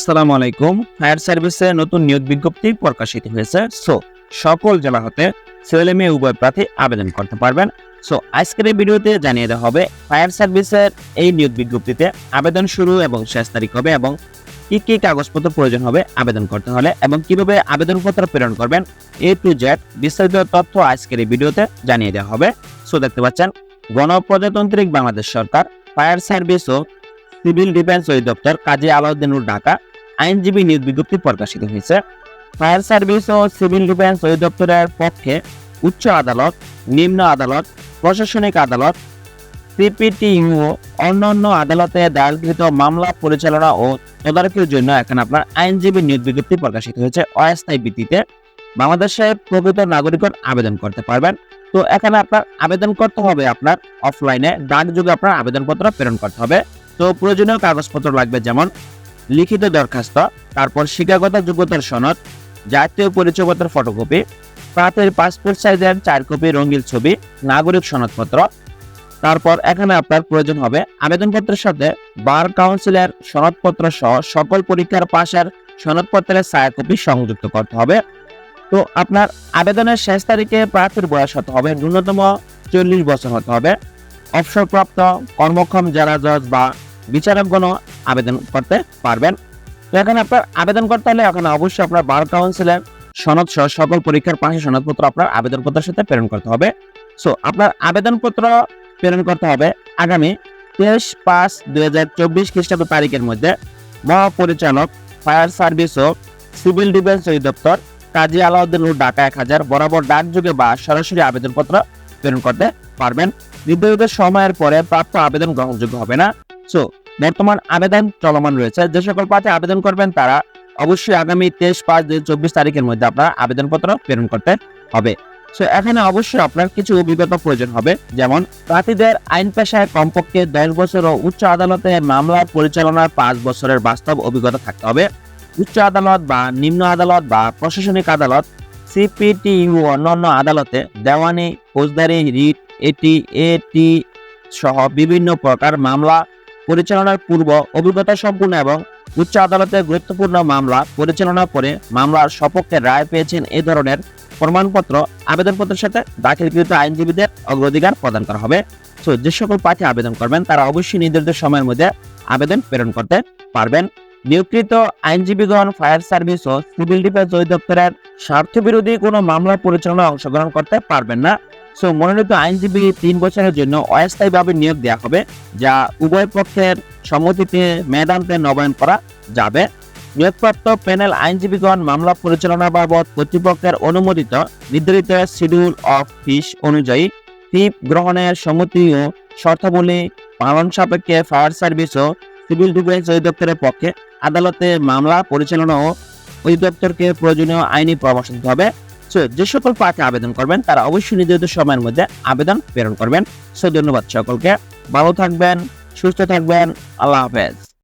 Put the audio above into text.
আসসালামু আলাইকুম। ফায়ার সার্ভিসে নতুন নিয়োগ বিজ্ঞপ্তি প্রকাশিত হয়েছে। সো, সকল জেলা হতে ছেলে মেয়ে উভয় প্রার্থী আবেদন করতে পারবেন। সো, আজকের এই ভিডিওতে জানিয়ে দেওয়া হবে, ফায়ার সার্ভিসের এই নিয়োগ বিজ্ঞপ্তিতে আবেদন শুরু এবং শেষ তারিখ হবে এবং কি কি কাগজপত্র প্রয়োজন হবে আবেদন করতে হলে এবং কীভাবে আবেদনপত্র প্রেরণ করবেন, এ টু জেড বিস্তারিত তথ্য আজকের এই ভিডিওতে জানিয়ে দেওয়া হবে। সো, দেখতে পাচ্ছেন, গণপ্রজাতান্ত্রিক বাংলাদেশ সরকার, ফায়ার সার্ভিস ও সিভিল ডিফেন্স অধিদপ্তর কাজী আলাউদ্দিনুর ঢাকা আইনজীবী নিয়োগ বিজ্ঞপ্তি প্রকাশিত হয়েছে। ফায়ার সার্ভিস ও সিভিল ডিফেন্স অধিদপ্তরের পক্ষে উচ্চ আদালত, নিম্ন আদালত, প্রশাসনিক আদালত সিপিটিইউ অন্যান্য আদালতে দায়েরকৃত মামলা পরিচালনা ও তদারকির জন্য এখানে আপনার আইনজীবী নিয়োগ বিজ্ঞপ্তি প্রকাশিত হয়েছে অস্থায়ী ভিত্তিতে। বাংলাদেশের প্রকৃত নাগরিকগণ আবেদন করতে পারবেন। তো এখানে আপনার আবেদন করতে হবে আপনার। অফলাইনে ডাক যুগে আপনার আবেদনপত্র প্রেরণ করতে হবে। তো প্রয়োজনীয় কাগজপত্র লাগবে যেমন লিখিত দরখাস্ত, তারপর শিক্ষাগত যোগ্যতার সনদ, জাতীয় পরিচয়পত্রের ফটোকপি প্রার্থীর পাসপোর্ট সাইজের চার কপি রঙিন ছবি, নাগরিক সনদপত্র। তারপর এখানে আপনার প্রয়োজন হবে আবেদনপত্রের সাথে বার কাউন্সিলের সনদপত্র সহ সকল পরীক্ষার পাশের সনদপত্রের ছায়া কপি সংযুক্ত করতে হবে। তো আপনার আবেদনের শেষ তারিখে প্রার্থীর বয়স হতে হবে, ন্যূনতম চল্লিশ বছর হতে হবে। অবসরপ্রাপ্ত কর্মক্ষম যারা জজ বা বিচারকগণও আবেদন করতে পারবেন। তো এখানে আপনার আবেদন করতে হলে এখানে অবশ্যই আপনার বার কাউন্সিলের সনদ সহ সকল পরীক্ষার পাশে সনদপত্র আপনার আবেদনপত্রের সাথে প্রেরণ করতে হবে। সো আপনার আবেদনপত্র প্রেরণ করতে হবে আগামী তেইশ পাঁচ দুই হাজার চব্বিশ খ্রিস্টাব্দ তারিখের মধ্যে। মহাপরিচালক, ফায়ার সার্ভিস ও সিভিল ডিফেন্স অধিদপ্তর, কাজী আলাউদ্দিন রোড ঢাকা এক হাজার বরাবর ডাকযোগে বা সরাসরি আবেদনপত্র প্রেরণ করতে পারবেন। নির্ধারিত সময়ের পরে প্রাপ্ত আবেদন গ্রহণযোগ্য হবে না। সো বর্তমান আবেদন চলমান রয়েছে। যে সকল প্রার্থী আবেদন করবেন, তারা অবশ্যই আগামী তেইশ পাঁচ দুই চব্বিশ তারিখের মধ্যে আপনারা আবেদনপত্র প্রেরণ করতে হবে। সো এখানে অবশ্যই আপনার কিছু অভিজ্ঞতা প্রয়োজন হবে। যেমন, প্রার্থীদের আইন পেশায় কমপক্ষে দশ বছর ও উচ্চ আদালতে মামলা পরিচালনার পাঁচ বছরের বাস্তব অভিজ্ঞতা থাকতে হবে। উচ্চ আদালত বা নিম্ন আদালত বা প্রশাসনিক আদালত, সিপিটিইউ অন্যান্য আদালতে দেওয়ানি, ফৌজদারি, রিট, এটি এটি সহ বিভিন্ন প্রকার মামলা পরিচালনার পূর্ব অভিজ্ঞতা সম্পূর্ণ এবং উচ্চ আদালতে গুরুত্বপূর্ণ মামলা পরিচালনা করে মামলার সপক্ষে রায় পেয়েছেন এই ধরনের প্রমাণপত্র, আবেদনপত্রের সাথে দাখিলকৃত আইনজীবীদের অগ্রাধিকার প্রদান করা হবে। তো যে সকল প্রার্থী আবেদন করবেন, তারা অবশ্যই নির্ধারিত সময়ের মধ্যে আবেদন প্রেরণ করতে পারবেন। নিয়োগকৃত আইনজীবীগণ, ফায়ার সার্ভিস ও সিভিল ডিফেন্স অধিদপ্তরের স্বার্থ বিরোধী কোনো মামলা পরিচালনায় অংশগ্রহণ করতে পারবেন না। সো মনোনীত আইনজীবী তিন বছরের জন্য অস্থায়ীভাবে নিয়োগ দেওয়া হবে, যা উভয় পক্ষের সম্মতিতে মেয়াদান্তে নবায়ন করা যাবে। নিয়োগপ্রাপ্ত প্যানেল আইনজীবীগণ মামলা পরিচালনা বাবদ কর্তৃপক্ষের অনুমোদিত নির্ধারিত শিডিউল অফ ফিস অনুযায়ী ফি গ্রহণের সম্মতি ও শর্তাবলী পালন সাপেক্ষে ফায়ার সার্ভিস ও সিভিল ডিফেন্স অধিদপ্তরের পক্ষে আদালতে মামলা পরিচালনা ও অধিদপ্তরকে প্রয়োজনীয় আইনি পরামর্শ দিতে হবে। সো যে সকল প্রার্থী আবেদন করবেন, তারা অবশ্যই নির্ধারিত সময়ের মধ্যে আবেদন প্রেরণ করবেন। সো ধন্যবাদ সকলকে। ভালো থাকবেন, সুস্থ থাকবেন। আল্লাহ হাফেজ।